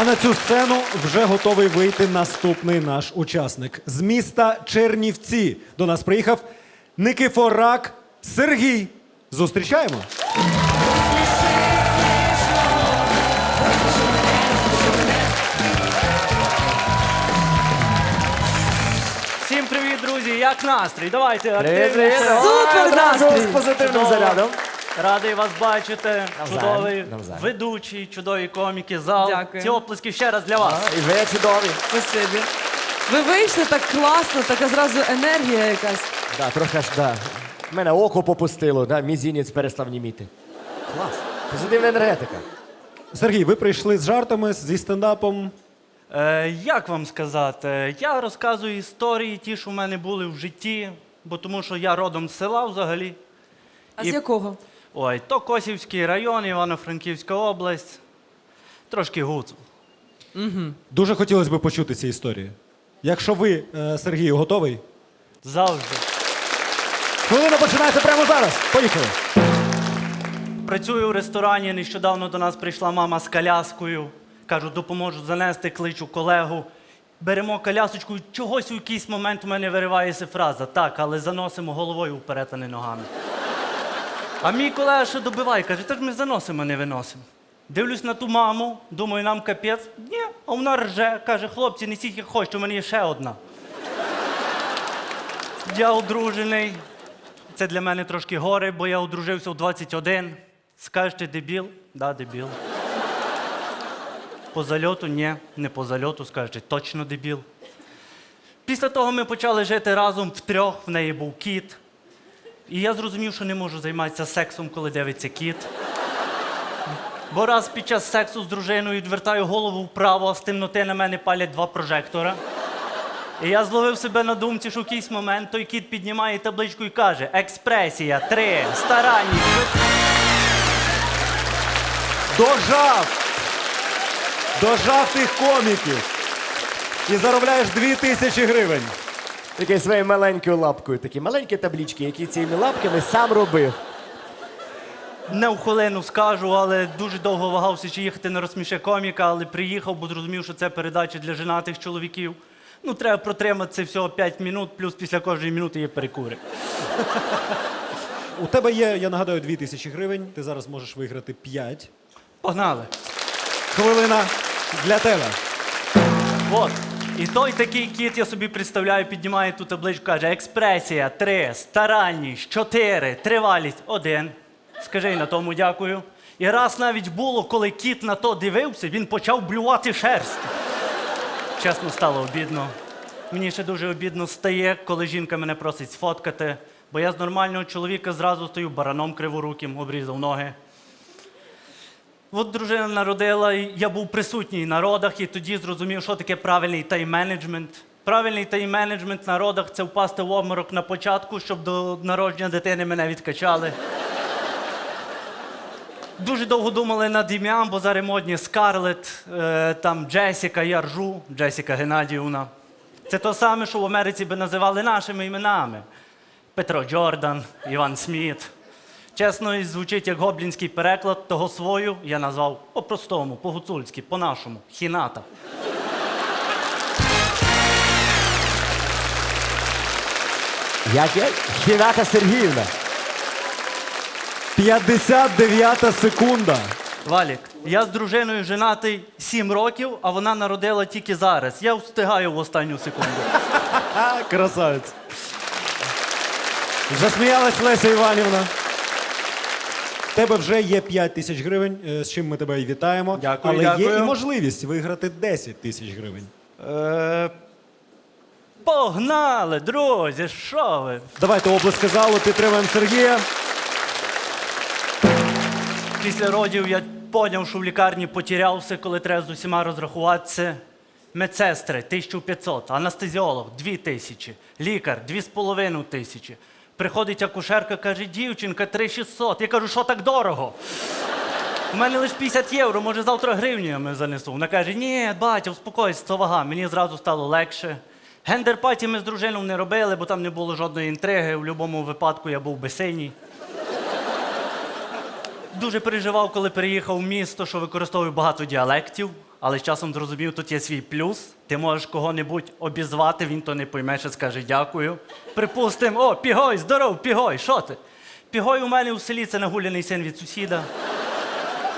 А на цю сцену вже готовий вийти наступний наш учасник з міста Чернівці. До нас приїхав Никифорак Сергій. Зустрічаємо. Всім привіт, друзі! Як настрій? Давайте Привіт, активніше. Супер настрій! з позитивним Чудово. зарядом. Радий вас бачити. Навзаєм, Чудовий навзаєм. ведучий, чудові коміки, зал. Дякую. Ці оплески ще раз для вас. І ви чудові. Спасибі. Ви вийшли так класно, така зразу енергія якась. Да, трохи аж, да. Мене око попустило, да, мізінець перестав німіти. Клас. Позитивна енергетика. Сергій, ви прийшли з жартами, зі стендапом. Е, як вам сказати? Я розказую історії, ті, що в мене були в житті, бо тому що я родом з села взагалі. А І- з якого? Ой, то Косівський район, Івано-Франківська область. Трошки гуцул. Дуже хотілося б почути ці історії. Якщо ви, е, Сергію, готовий, Завжди. хвилина починається прямо зараз. Поїхали. Працюю в ресторані. Нещодавно до нас прийшла мама з коляскою. Кажу, допоможу занести, кличу колегу. Беремо колясочку, і чогось у якийсь момент у мене виривається фраза. Так, але заносимо головою вперед, а не ногами. А мій колега ще добиває, каже, та ж ми заносимо, а не виносимо. Дивлюсь на ту маму, думаю, нам капець. Ні, а вона рже, каже, хлопці, несіть як хочете, у мене є ще одна. Я одружений. Це для мене трошки горе, бо я одружився в 21. Скажете, дебіл? Да, дебіл. По зальоту? Ні, не по зальоту, скажете, точно дебіл. Після того ми почали жити разом втрьох, в неї був кіт. І я зрозумів, що не можу займатися сексом, коли дивиться кіт. Бо раз під час сексу з дружиною відвертаю голову вправо, а з темноти на мене палять два прожектора. І я зловив себе на думці, що в якийсь момент той кіт піднімає табличку і каже: Експресія, три, старанність. Дожав! Дожав тих коміків. І заробляєш дві тисячі гривень. Такий своєю маленькою лапкою. Такі маленькі таблічки, які цими лапками сам робив. Не в хвилину скажу, але дуже довго вагався, чи їхати на розсміше коміка, але приїхав, бо зрозумів, що це передача для женатих чоловіків. Ну, треба протриматися всього 5 минут, плюс після кожної минути є перекури. У тебе є, я нагадаю, дві тисячі гривень. Ти зараз можеш виграти п'ять. Погнали. Хвилина для тебе. От. І той такий кіт, я собі представляю, піднімає ту табличку, каже: експресія, три, старанність, чотири, тривалість, один. Скажи на тому дякую. І раз навіть було, коли кіт на то дивився, він почав блювати шерсть. Чесно, стало обідно. Мені ще дуже обідно стає, коли жінка мене просить сфоткати, бо я з нормального чоловіка зразу стою бараном криворуким, обрізав ноги. От дружина народила, я був присутній на родах, і тоді зрозумів, що таке правильний тайм-менеджмент. Правильний тайм-менеджмент на родах це впасти в обморок на початку, щоб до народження дитини мене відкачали. Дуже довго думали над ім'ям, бо зараз модні Скарлет, е, там Джесіка, я ржу, Джесіка Геннадіївна. Це то саме, що в Америці би називали нашими іменами. Петро Джордан, Іван Сміт. Чесно, і звучить як гоблінський переклад, того свою я назвав по-простому, по-гуцульськи, по-нашому, хіната. Як я? Хіната Сергіївна. 59 секунда. Валік, я з дружиною женатий 7 років, а вона народила тільки зараз. Я встигаю в останню секунду. Красавець. Засміялась Леся Іванівна. Тебе вже є 5 тисяч гривень, е, з чим ми тебе і вітаємо. Дякую, Але є дякую. і можливість виграти 10 тисяч гривень. Е, погнали, друзі, що ви? Давайте обласки залу, підтримуємо Сергія. Після родів я поняв, що в лікарні потерявся, коли треба з усіма розрахуватися. Медсестри 1500, анестезіолог 2000, лікар 2,5 тисячі. Приходить акушерка, каже, дівчинка 3600. Я кажу, що так дорого? У мене лише 50 євро, може завтра гривнями занесу. Вона каже, ні, батя, успокойся, це вага. Мені зразу стало легше. Гендер-паті ми з дружиною не робили, бо там не було жодної інтриги. В будь-якому випадку я був би синій. Дуже переживав, коли переїхав в місто, що використовую багато діалектів. Але з часом зрозумів, тут є свій плюс. Ти можеш кого-небудь обізвати, він то не пойме, що скаже дякую. Припустим, о, пігой, здоров, пігой, що ти? Пігой у мене у селі це нагуляний син від сусіда.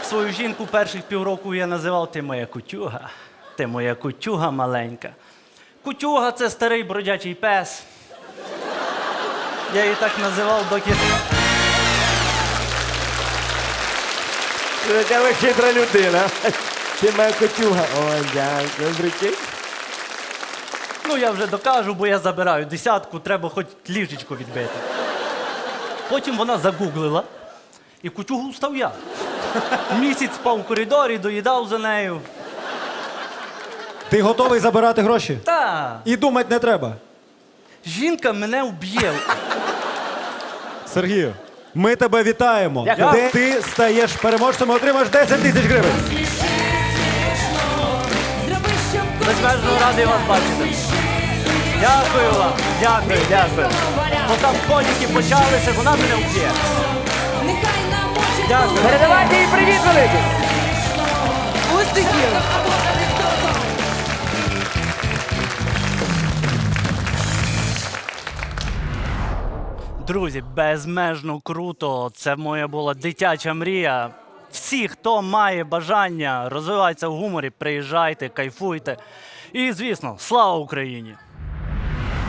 Свою жінку перших півроку я називав ти моя кутюга. Ти моя кутюга маленька. Кутюга це старий бродячий пес. Я її так називав, доки. Яка ви хитра людина. Ти моя котюга. Ой, дякую, прикинь. Ну, я вже докажу, бо я забираю десятку, треба хоч ліжечко відбити. Потім вона загуглила, і кутюгу став я. Місяць спав у коридорі, доїдав за нею. Ти готовий забирати гроші? Та, І думати не треба. жінка мене вб'є. Сергію, ми тебе вітаємо. Дякую. Де ти стаєш переможцем і отримаєш 10 тисяч гривень. Безмежно радий вас бачити. Дякую вам, дякую, дякую. Бо там коніки почалися, вона мене вб'є. Дякую. Передавайте їй привіт великий. Успіхів! Друзі, безмежно круто. Це моя була дитяча мрія. Всі, хто має бажання розвиватися в гуморі, приїжджайте, кайфуйте. І, звісно, слава Україні!